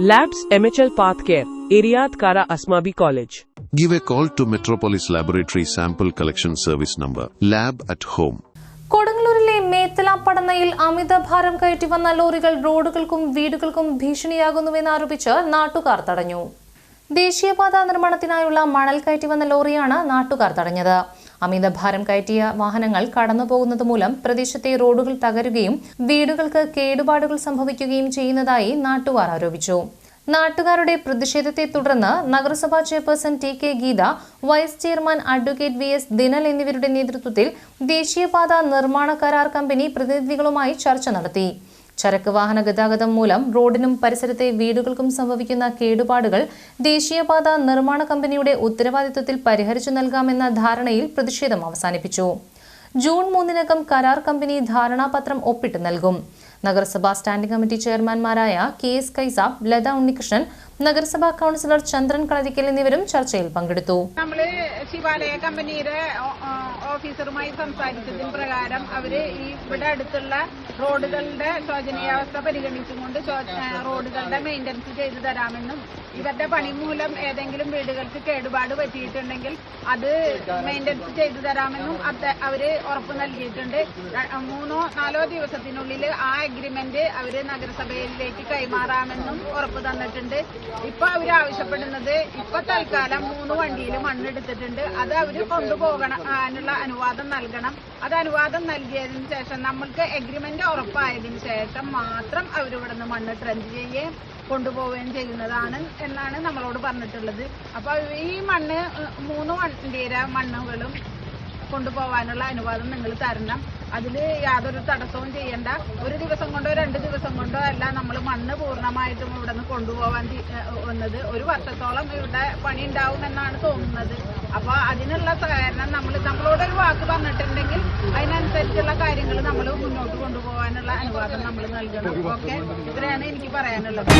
Labs MHL Pathcare, Iriad Kara Asmabi College. Give a call to Metropolis Laboratory Sample Collection Service number Lab at Home. കൊടുങ്ങല്ലൂരിലെ Methala പടന്നയിൽ അമിതഭാരം കയറ്റി വന്ന ലോറികൾ റോഡുകൾക്കും വീടുകൾക്കും ഭീഷണിയാകുന്നുവെന്നാരോപിച്ച് നാട്ടുകാർ തടഞ്ഞു ദേശീയപാത നിർമ്മാണത്തിനായുള്ള മണൽ കയറ്റി വന്ന ലോറിയാണ് നാട്ടുകാർ തടഞ്ഞത് അമിതഭാരം കയറ്റിയ വാഹനങ്ങൾ കടന്നുപോകുന്നത് മൂലം പ്രദേശത്തെ റോഡുകൾ തകരുകയും വീടുകൾക്ക് കേടുപാടുകൾ സംഭവിക്കുകയും ചെയ്യുന്നതായി നാട്ടുകാർ ആരോപിച്ചു. നാട്ടുകാരുടെ പ്രതിഷേധത്തെ തുടർന്ന് നഗരസഭാ chairperson T K Geetha vice chairman advocate V S Dinal എന്നിവരുടെ നേതൃത്വത്തിൽ ദേശീയപാത നിർമ്മാണ കരാർ കമ്പനി പ്രതിനിധികളുമായി ചർച്ച നടത്തി. ചരക്ക് വാഹന ഗതാഗതം മൂലം റോഡിനും പരിസരത്തെ വീടുകൾക്കും സംഭവിക്കുന്ന കേടുപാടുകൾ ദേശീയപാത നിർമ്മാണ കമ്പനിയുടെ ഉത്തരവാദിത്വത്തിൽ പരിഹരിച്ചു നൽകാമെന്ന ധാരണയിൽ പ്രതിഷേധം അവസാനിപ്പിച്ചു. ജൂൺ മൂന്നിനകം കരാർ കമ്പനി ധാരണാപത്രം ഒപ്പിട്ട് നൽകും. നഗരസഭാ സ്റ്റാൻഡിംഗ് കമ്മിറ്റി ചെയർമാൻമാരായ കെ എസ് കൈസാബ് ലത ഉണ്ണികൃഷ്ണൻ നഗരസഭാ കൌൺസിലർ ചന്ദ്രൻ കളരിക്കൽ എന്നിവരും ചർച്ചയിൽ പങ്കെടുത്തു. നമ്മൾ ശിവാലയ കമ്പനിയുടെ ഓഫീസറുമായി സംസാരിച്ചതിന് പ്രകാരം അവർ ഈ ഇവിടെ അടുത്തുള്ള റോഡുകളുടെ ശോചനീയാവസ്ഥ പരിഗണിച്ചുകൊണ്ട് റോഡുകളുടെ മെയിന്റനൻസ് ചെയ്തു തരാമെന്നും ഇവരുടെ പണി മൂലം ഏതെങ്കിലും വീടുകൾക്ക് കേടുപാട് പറ്റിയിട്ടുണ്ടെങ്കിൽ അത് മെയിന്റനൻസ് ചെയ്തു തരാമെന്നും അവർ ഉറപ്പ് നൽകിയിട്ടുണ്ട്. മൂന്നോ നാലോ ദിവസത്തിനുള്ളിൽ ആ അഗ്രിമെന്റ് അവർ നഗരസഭയിലേക്ക് കൈമാറാമെന്നും ഉറപ്പ് തന്നിട്ടുണ്ട്. ഇപ്പൊ അവർ ആവശ്യപ്പെടുന്നത് ഇപ്പൊ തൽക്കാലം മൂന്ന് വണ്ടിയിൽ മണ്ണെടുത്തിട്ടുണ്ട്. അത് അവർ കൊണ്ടുപോകണം അതിനുള്ള അനുവാദം നൽകണം. അത് അനുവാദം നൽകിയതിന് ശേഷം നമ്മൾക്ക് എഗ്രിമെന്റ് ഉറപ്പായതിനു ശേഷം മാത്രം അവരിവിടെ നിന്ന് മണ്ണ് ട്രെൻഡ് ചെയ്യുകയും കൊണ്ടുപോവുകയും ചെയ്യുന്നതാണ് എന്നാണ് നമ്മളോട് പറഞ്ഞിട്ടുള്ളത്. അപ്പൊ ഈ മണ്ണ് മൂന്ന് വണ്ടിയുടെ മണ്ണുകളും കൊണ്ടുപോകാനുള്ള അനുവാദം നിങ്ങൾ തരണം. അതിൽ യാതൊരു തടസ്സവും ചെയ്യണ്ട. ഒരു ദിവസം കൊണ്ടോ രണ്ട് ദിവസം കൊണ്ടോ അല്ല നമ്മൾ മണ്ണ് പൂർണമായിട്ടും ഇവിടെ നിന്ന് കൊണ്ടുപോകാൻ വന്നത്. ഒരു വർഷത്തോളം ഇവിടെ പണി ഉണ്ടാവും എന്നാണ് തോന്നുന്നത്. അപ്പോൾ അതിനുള്ള സഹകരണം നമ്മൾ നമ്മളോട് ഒരു വാക്ക് പറഞ്ഞിട്ടുണ്ടെങ്കിൽ അതിനനുസരിച്ചുള്ള കാര്യങ്ങൾ നമ്മൾ മുന്നോട്ട് കൊണ്ടുപോകാനുള്ള അനുവാദം നമ്മൾ നൽകണം. ഓക്കെ? ഇത്രയാണ് എനിക്ക് പറയാനുള്ളത്.